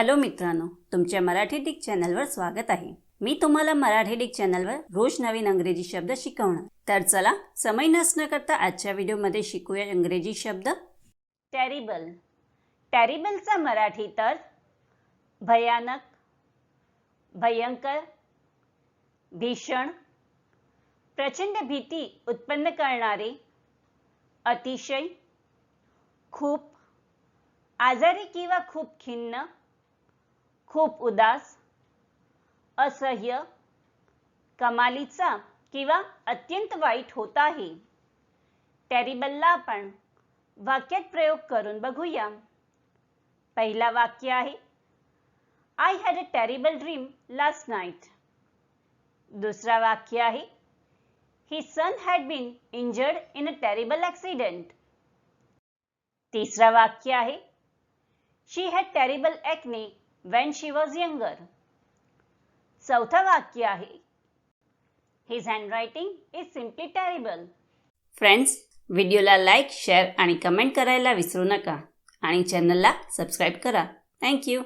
Hello मित्रांनो तुमच्या Marathi Dick चॅनलवर स्वागत आहे. मी तुम्हाला मराठी डिक चॅनलवर रोज नवीन अंग्रेजी शब्द शिकवणार. तर चला समय नसणं करता आजच्या व्हिडिओमध्ये शिकूया इंग्रजी शब्द. टॅरिबल टॅरिबलचा मराठी तर भयानक भयंकर भीषण प्रचंड भीती उत्पन्न करणारे अतिशय खूप आजारी किंवा खूप खिन्न खूप उदास असह्य कमालीचा किंवा अत्यंत वाईट होत आहे. टॅरिबलला आपण वाक्यात प्रयोग करून बघूया. पहिला वाक्य आहे I had a terrible dream last night दुसरा वाक्य आहे he son had been injured in a terrible accident तिसरा वाक्य आहे she had terrible acne when she was younger चौथं वाक्य आहे. His handwriting is simply terrible friends व्हिडिओला लाईक शेअर आणि कमेंट करायला विसरू नका. आणि चॅनलला सबस्क्राईब करा. थँक्यू